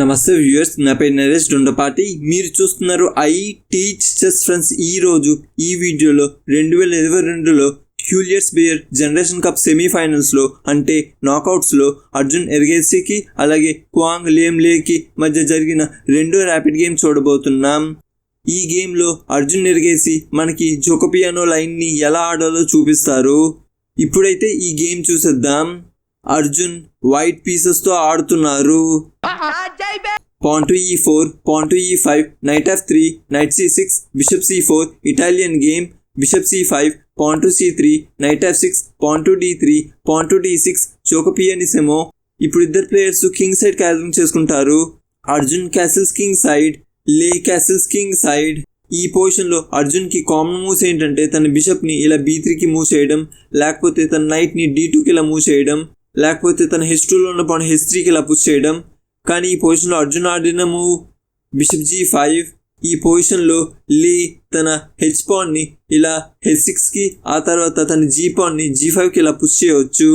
నమస్తే వ్యూయర్స్ నా పేరు నరేష్ దొండపాటి మీరు చూస్తున్నారు ఐ టీచ్ ఫ్రెండ్స్. ఈ రోజు ఈ వీడియోలో రెండు వేల ఇరవై రెండులో హ్యూలియర్స్ బియర్ జనరేషన్ కప్ సెమీఫైనల్స్లో అంటే నాకౌట్స్లో అర్జున్ ఎర్గేసికి అలాగే క్వాంగ్ లేమ్ లేకి మధ్య జరిగిన రెండో ర్యాపిడ్ గేమ్ చూడబోతున్నాం. ఈ గేమ్లో అర్జున్ ఎరిగేసి మనకి జోకపియానో లైన్ని ఎలా ఆడాలో చూపిస్తారు. ఇప్పుడైతే ఈ గేమ్ చూసేద్దాం. అర్జున్ వైట్ పీసెస్తో ఆడుతున్నారు. Pawn to e4, pawn to e5, knight f3, knight c6, bishop c4, Italian game, bishop c5, pawn to c3, knight f6, pawn to d3, pawn to d6, చోక పియనిసెమో ఇప్పుడు ఇద్దరు ప్లేయర్స్ కింగ్ సైడ్ క్యాసలింగ్ చేసుకుంటారు. Arjun castles king side Le castles king side ఈ పొజిషన్లో అర్జున్కి common moves ఏంటంటే తన బిషప్ని ఇలా బీ త్రీకి మూవ్ చేయడం లేకపోతే తన నైట్ని డీ టూకి ఇలా మూవ్ చేయడం. లేకపోతే తన హెచ్ టూలో ఉన్న పాయింట్ హిస్టరీకి ఇలా పుష్ చేయడం. కానీ ఈ పొజిషన్లో అర్జున్ ఆడిన మూవ్ బిషప్ జీ ఫైవ్ ఈ పొజిషన్లో లీ తన హెచ్ పాన్ని ఇలా హెచ్ సిక్స్కి ఆ తర్వాత తన జీ పాన్ని జీ ఫైవ్కి ఇలా పుష్ చేయవచ్చు.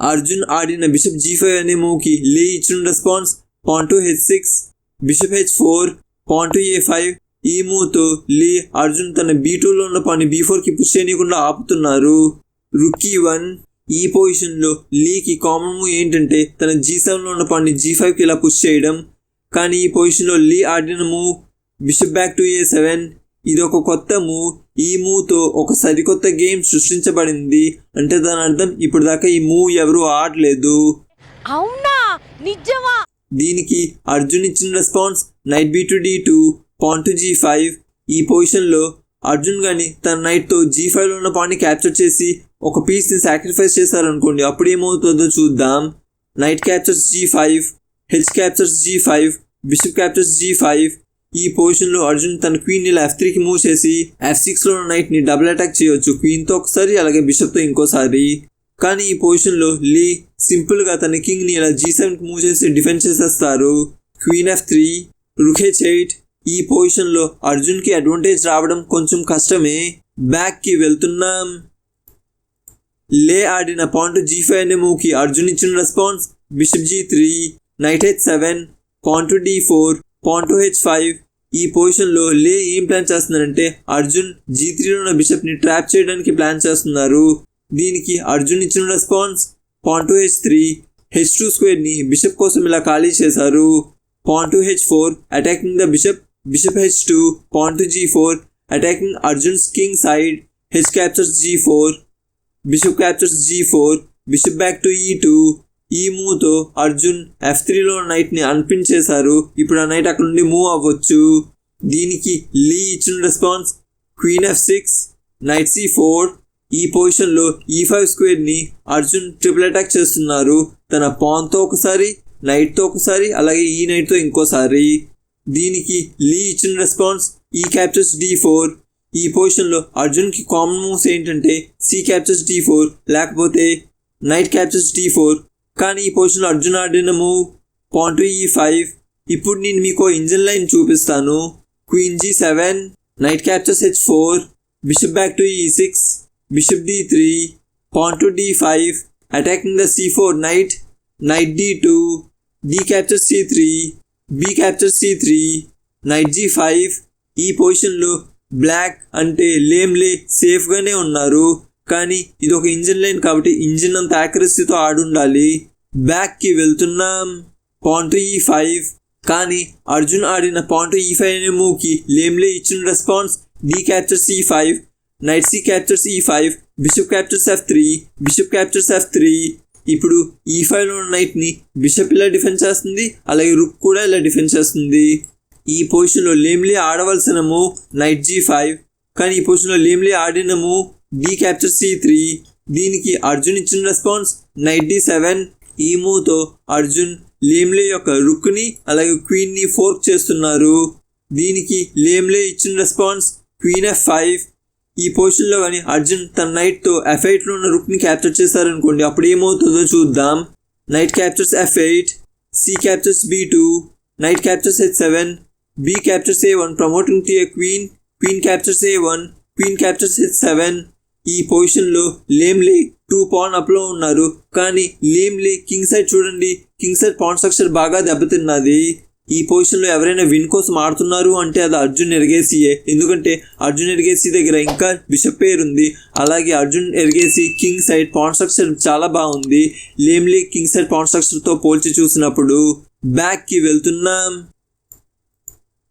అర్జున్ ఆడిన బిషప్ జీ ఫైవ్ అనే మూవ్కి లీ ఇచ్చిన response pawn to h six bishop h four pawn to a five ఈ మూవ్తో లీ అర్జున్ తన బీ టూలో ఉన్న పాన్ని బీ ఫోర్కి పుష్ చేయకుండా ఆపుతున్నారు. రుకీ వన్ ఈ పొజిషన్లో లీకి కామన్ మూవ్ ఏంటంటే తన జీ సెవెన్లో ఉన్న పాన్ని జీ ఫైవ్కి ఇలా పుష్ చేయడం. కానీ ఈ పొజిషన్లో లీ ఆడిన move bishop back to a seven ఇది ఒక కొత్త మూవ్. ఈ మూవ్తో ఒక సరికొత్త గేమ్ సృష్టించబడింది. అంటే దాని అర్థం ఇప్పుడు దాకా ఈ మూవ్ ఎవరు ఆడలేదు. అవునా? నిజమా? దీనికి అర్జున్ ఇచ్చిన response knight b to d two pawn to g five ఈ పొజిషన్లో అర్జున్ కానీ తన నైట్తో జీ ఫైవ్లో ఉన్న పాన్ని క్యాప్చర్ చేసి ఒక పీస్ని సాక్రిఫైస్ చేశారనుకోండి అప్పుడు ఏమవుతుందో చూద్దాం. Knight captures g five h captures g five bishop captures g five ఈ పొజిషన్లో అర్జున్ తన క్వీన్ని ఇలా ఎఫ్ త్రీకి మూవ్ చేసి ఎఫ్ సిక్స్లో ఉన్న నైట్ని డబుల్ అటాక్ చేయొచ్చు. క్వీన్తో ఒకసారి అలాగే బిషప్తో ఇంకోసారి. కానీ ఈ పొజిషన్లో లీ సింపుల్గా తన కింగ్ని ఇలా జీ సెవెన్కి మూవ్ చేసి డిఫెండ్ చేసేస్తారు. Queen f three rook h eight ఈ పొజిషన్లో అర్జున్కి అడ్వాంటేజ్ రావడం కొంచెం కష్టమే. బ్యాక్కి వెళ్తున్నాం. లే ఆడిన పాయింట్ జీ ఫైవ్ అనే మూవ్కి అర్జున్ ఇచ్చిన response bishop g three knight h seven point d four point h five ఈ పొజిషన్లో లే ఏం ప్లాన్ చేస్తున్నారంటే అర్జున్ జీ త్రీలో ఉన్న బిషప్ని ట్రాప్ చేయడానికి ప్లాన్ చేస్తున్నారు. దీనికి అర్జున్ ఇచ్చిన response point h three h two స్క్వేర్ని bishop కోసం ఇలా ఖాళీ చేశారు. Point h four attacking the bishop bishop h two point g four attacking Arjun's king side h captures g four bishop captures g four bishop back to e two ఈ మూవ్తో Arjun F త్రీలో నైట్ని unpin చేశారు. ఇప్పుడు ఆ night అక్కడ నుండి move అవ్వచ్చు. దీనికి లీ ఇచ్చిన response queen F six knight C four ఈ పొజిషన్లో ఈ ఫైవ్ స్క్వేర్ని అర్జున్ ట్రిపుల్ అటాక్ చేస్తున్నారు. తన పాన్తో ఒకసారి నైట్తో ఒకసారి అలాగే e ఈ నైట్తో ఇంకోసారి. దీనికి లీ ఇచ్చిన రెస్పాన్స్ ఈ క్యాప్చర్స్ డి ఫోర్ ఈ పొజిషన్లో అర్జున్కి కామన్ మూవ్స్ ఏంటంటే సి క్యాప్చర్స్ డి ఫోర్ లేకపోతే నైట్ క్యాప్చర్స్ డి ఫోర్ కానీ ఈ పొజిషన్లో అర్జున్ ఆడిన మూవ్ పాయింట్ ఈ ఫైవ్ ఇప్పుడు నేను మీకు ఇంజిన్ లైన్ చూపిస్తాను. Queen g seven knight captures h four bishop back to e six bishop d three pawn to d five attacking the c four knight knight d two d captures c three b captures c three knight g five ఈ పొజిషన్లో black అంటే లేమ్లే సేఫ్గానే ఉన్నారు. కానీ ఇది ఒక engine line కాబట్టి engine అంత యాక్యురసీతో ఆడుండాలి. బ్యాక్కి వెళ్తున్నాం. పాయింట్ ఈ ఫైవ్ కానీ అర్జున్ ఆడిన పాయింట్ ఈ ఫైవ్ అనే మూవ్కి లేమ్లే ఇచ్చిన response d captures e five knight c captures e five bishop captures f three bishop captures f three ఇప్పుడు e ఈ ఫైవ్లో ఉన్న నైట్ని బిషప్ ఇలా డిఫెండ్ చేస్తుంది? అలాగే రుక్ కూడా ఇలా డిఫెండ్ చేస్తుంది? ఈ పొజిషన్లో లేమ్లీ ఆడవలసిన మూవ్ నైట్ జీ ఫైవ్ కానీ ఈ పొజిషన్లో లేమ్లీ ఆడిన move d capture c three దీనికి అర్జున్ ఇచ్చిన రెస్పాన్స్ నైట్ డి సెవెన్ ఈ మూవ్తో అర్జున్ లేమ్లే యొక్క రుక్ని అలాగే క్వీన్ని ఫోర్క్ చేస్తున్నారు. దీనికి లేమ్లే ఇచ్చిన రెస్పాన్స్ క్వీన్ ఎఫ్ ఫైవ్ ఈ పొజిషన్లో కానీ అర్జున్ తన నైట్తో ఎఫ్ ఎయిట్లో ఉన్న రుక్ని క్యాప్చర్ చేశారనుకోండి అప్పుడు ఏమవుతుందో చూద్దాం. Knight captures f eight c captures b two knight captures h seven B captures a one promoting a a queen captures captures a one queen captures h seven ఈ పొజిషన్లో లేమ్లీ టూ పాన్ అప్లో ఉన్నారు. కానీ లేమ్లీ king side చూడండి. King side pawn structure బాగా దెబ్బతిన్నది. ఈ పొజిషన్లో ఎవరైనా విన్ కోసం ఆడుతున్నారు అంటే అది అర్జున్ ఎరిగేసియే ఎందుకంటే అర్జున్ ఎరిగేసి దగ్గర ఇంకా బిషప్ పేరు ఉంది. అలాగే Arjun Erigaisi king side pawn structure చాలా బాగుంది. Le Liem king side pawn స్ట్రక్చర్తో పోల్చి చూసినప్పుడు బ్యాక్కి వెళ్తున్నాం.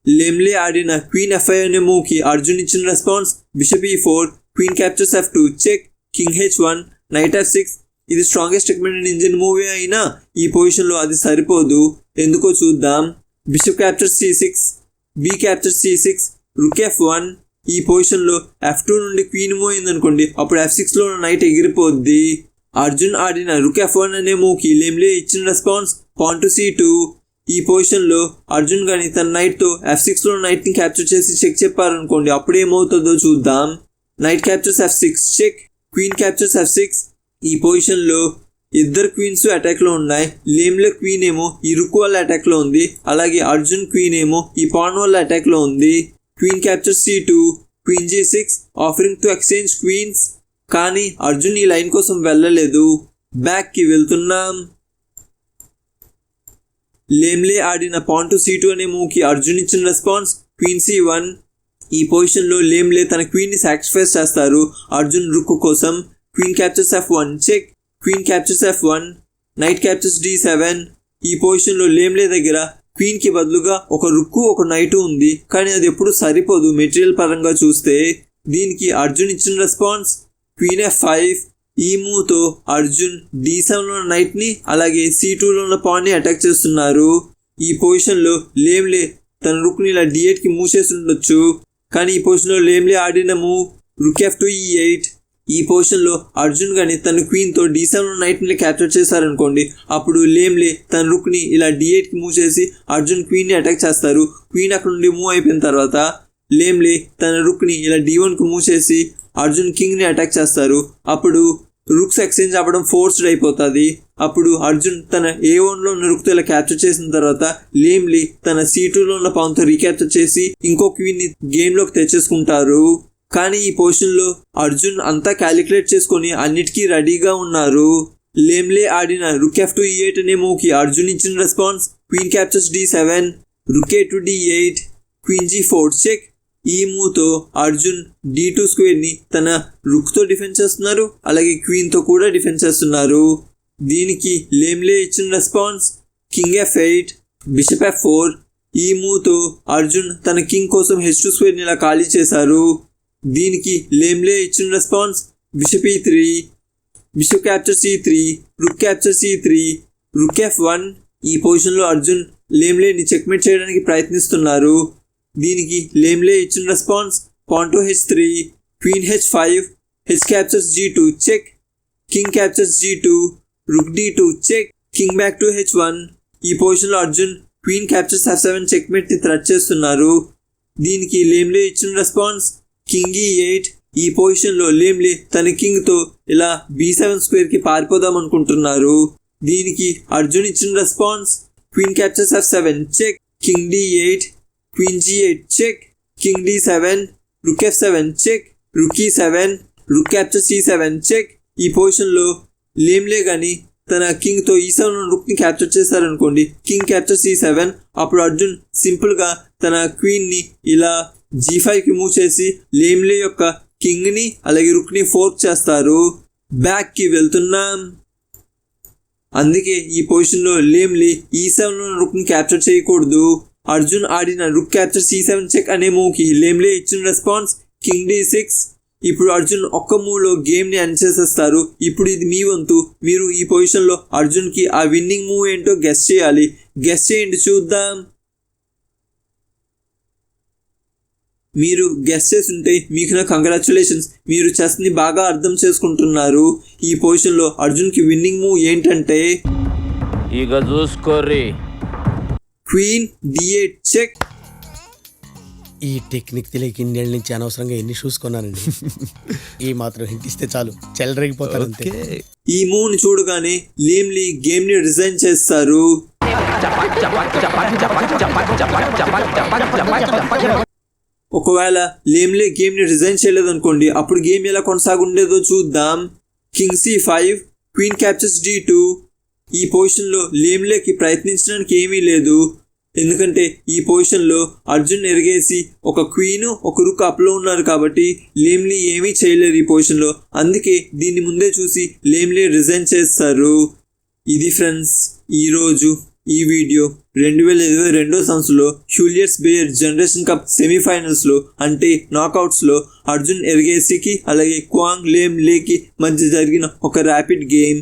లేమ్లే ఆడిన క్వీన్ ఎఫ్ఐ అనే మూకి అర్జున్ ఇచ్చిన response bishop e four queen captures f two check king h one knight f six ఇది స్ట్రాంగెస్ట్ రికమెండెడ్ ఇంజిన్ మూవీ అయినా ఈ పొజిషన్లో అది సరిపోదు. ఎందుకో చూద్దాం. Bishop capture c six b capture c six rook f one ఈ పొజిషన్లో ఎఫ్ టూ నుండి క్వీన్ మూవ్ అనుకోండి అప్పుడు ఎఫ్ సిక్స్లో నైట్ ఎగిరిపోద్ది. అర్జున్ ఆడిన రుక్ ఎఫ్ వన్ అనే మూవ్కి లేమ్లే ఇచ్చిన response pawn to c two ఈ పొజిషన్లో అర్జున్ కానీ తన నైట్తో ఎఫ్ సిక్స్లో నైట్ని క్యాప్చర్ చేసి చెక్ చెప్పారనుకోండి అప్పుడు ఏమవుతుందో చూద్దాం. Knight captures f six check. Queen captures f six ఈ పొజిషన్లో ఇద్దరు క్వీన్స్ అటాక్లో ఉన్నాయి. లేమ్ల క్వీన్ ఏమో ఈ రుక్ వల్ల అటాక్లో ఉంది. అలాగే అర్జున్ క్వీన్ ఏమో ఈ పాన్ వల్ల అటాక్లో ఉంది. Queen capture c two queen g six offering to exchange queens. కానీ అర్జున్ ఈ లైన్ కోసం వెళ్ళలేదు. బ్యాక్కి వెళ్తున్నాం. లేమ్లే ఆడిన పాంటు సీటు అనే మూవ్కి అర్జున్ ఇచ్చిన రెస్పాన్స్ క్వీన్ సి వన్ ఈ పొజిషన్లో లేమ్లే తన క్వీన్ని సాక్రిఫైస్ చేస్తారు. అర్జున్ రుక్కు కోసం. Queen captures f one check queen captures f one knight captures d seven ఈ పొజిషన్లో లేమ్లే దగ్గర క్వీన్కి బదులుగా ఒక రుక్కు ఒక నైటు ఉంది. కానీ అది ఎప్పుడు సరిపోదు. మెటీరియల్ పరంగా చూస్తే దీనికి అర్జున్ ఇచ్చిన రెస్పాన్స్ క్వీన్ ఎఫ్ ఫైవ్ ఈ మూవ్తో అర్జున్ డి సెవెన్లో ఉన్న నైట్ని అలాగే సి టూలో ఉన్న పాన్ని అటాక్ చేస్తున్నారు. ఈ పొజిషన్లో లేమ్లే తన రుక్ని ఇలా డి ఎయిట్కి మూవ్ చేసి ఉండొచ్చు కానీ ఈ పొజిషన్లో లేమ్లే ఆడిన move rook f to e eight ఈ పొజిషన్లో అర్జున్ కానీ తన క్వీన్తో డి సెవెన్ నైట్ని క్యాప్చర్ చేశారనుకోండి అప్పుడు లేమ్లే తన రుక్ని ఇలా డి ఎయిట్కి మూవ్ చేసి అర్జున్ క్వీన్ని అటాక్ చేస్తారు. క్వీన్ అక్కడ నుండి మూవ్ అయిపోయిన తర్వాత లేమ్లే తన రుక్ని ఇలా డి వన్కి మూవ్ చేసి అర్జున్ కింగ్ని అటాక్ చేస్తారు. అప్పుడు రుక్స్ ఎక్స్చేంజ్ అవ్వడం ఫోర్స్డ్ అయిపోతుంది. అప్పుడు అర్జున్ తన ఏ వన్లో ఉన్న రుక్తో ఇలా క్యాప్చర్ చేసిన తర్వాత లేమ్లీ తన సి టూలో ఉన్న పవన్తో రీక్యాప్చర్ చేసి ఇంకో క్వీన్ని గేమ్లోకి తెచ్చేసుకుంటారు. కానీ ఈ పొజిషన్లో అర్జున్ అంతా క్యాలిక్యులేట్ చేసుకొని అన్నిటికీ రెడీగా ఉన్నారు. లేమ్లే ఆడిన rook F two E eight అనే మూవ్కి అర్జున్ ఇచ్చిన response queen captures D seven రుకే to D eight queen G four check ఈ మూవ్తో అర్జున్ డి టూ స్క్వేర్ని తన రుక్తో డిఫెన్స్ చేస్తున్నారు అలాగే క్వీన్తో కూడా డిఫెన్స్ చేస్తున్నారు. దీనికి లేమ్లే ఇచ్చిన response king f eight bishop f four. ఈ మూవ్తో అర్జున్ తన కింగ్ కోసం హెచ్ టూ స్క్వేర్ని ఇలా ఖాళీ చేశారు. దీనికి లేమ్లే ఇచ్చిన response bishop e three bishop capture c three rook capture c three rook f one. ఈ పొజిషన్లో అర్జున్ లేమ్లేని చెక్మేట్ చేయడానికి ప్రయత్నిస్తున్నారు. దీనికి లేమ్లే ఇచ్చిన response. Pawn to h three queen h five h captures g two check king captures g two rook d two check king back to h one. ఈ పొజిషన్లో Arjun queen captures f seven చెక్మేట్ని threat చేస్తున్నారు. దీనికి లేమ్లే ఇచ్చిన response. King ఈ eight ఈ పొజిషన్లో లేమ్లే తన కింగ్తో ఇలా బీ సెవెన్ స్క్వేర్కి పారిపోదాం అనుకుంటున్నారు. దీనికి అర్జున్ ఇచ్చిన response. Queen captures f seven check king d eight queen g eight check king rook seven check, rook seven check rook e seven check. Capture c seven check ఈ పొజిషన్లో Le Liem కానీ తన కింగ్తో e seven రుక్ని capture చేశారనుకోండి king capture c seven అప్పుడు అర్జున్ సింపుల్గా తన క్వీన్ని ఇలా జీ ఫైవ్కి మూవ్ చేసి లేమ్లే యొక్క కింగ్ని అలాగే రుక్ని ఫోర్క్ చేస్తారు. బ్యాక్కి వెళ్తున్నాం. అందుకే ఈ పొజిషన్లో లేమ్లీ ఈ సెవెన్ రుక్ని క్యాప్చర్ చేయకూడదు. అర్జున్ ఆడిన rook capture c seven check అనే మూవ్కి లేమ్లే ఇచ్చిన రెస్పాన్స్ కింగ్ డి సిక్స్ ఇప్పుడు అర్జున్ ఒక్క మూవ్లో గేమ్ని ఎండ్ ఇప్పుడు ఇది మీ వంతు. మీరు ఈ పొజిషన్లో అర్జున్కి ఆ విన్నింగ్ మూవ్ ఏంటో గెస్ చేయాలి. గెస్ చేయండి చూద్దాం. మీరు గెస్ చేసి ఉంటే మీకు నా కంగ్రాచులేషన్స్ మీరు చెస్ని బాగా అర్థం చేసుకుంటున్నారు. ఈ పొజిషన్లో అర్జున్కి విన్నింగ్ మూవ్ ఏంటంటే ఇక చూసుకోర్రీ. Queen d eight check. ఈ టెక్నిక్ తెలియక ఇన్నేళ్ళ నుంచి అనవసరంగా ఎన్ని షూస్ కొన్నానండి? ఈ మాత్రం హింట్ ఇస్తే చాలు. చెల్లరగిపోతారు అంతే. ఈ మూవ్ని చూడగానే లేమ్లీ గేమ్ని రిజైన్ చేస్తారు. ఒకవేళ లేమ్లే గేమ్ని రిజైన్ చేయలేదనుకోండి అప్పుడు గేమ్ ఎలా కొనసాగుండేదో చూద్దాం. King c five queen captures d two ఈ పొజిషన్లో లేమ్లేకి ప్రయత్నించడానికి ఏమీ లేదు. ఎందుకంటే ఈ పొజిషన్లో అర్జున్ ఎరిగేసి ఒక క్వీన్ ఒక రుక్ అప్లో ఉన్నారు కాబట్టి లేమ్లీ ఏమీ చేయలేరు ఈ పొజిషన్లో. అందుకే దీన్ని ముందే చూసి లేమ్లీ రిజైన్ చేస్తారు. ఇది ఫ్రెండ్స్ ఈరోజు ఈ వీడియో రెండు వేల ఇరవై రెండో సంవత్సరంలో హ్యూలియర్స్ బేయర్ జనరేషన్ కప్ సెమీఫైనల్స్లో అంటే నాకౌట్స్లో అర్జున్ ఎరిగేసికి అలాగే క్వాంగ్ లేమ్ లేకి మధ్య జరిగిన ఒక ర్యాపిడ్ గేమ్.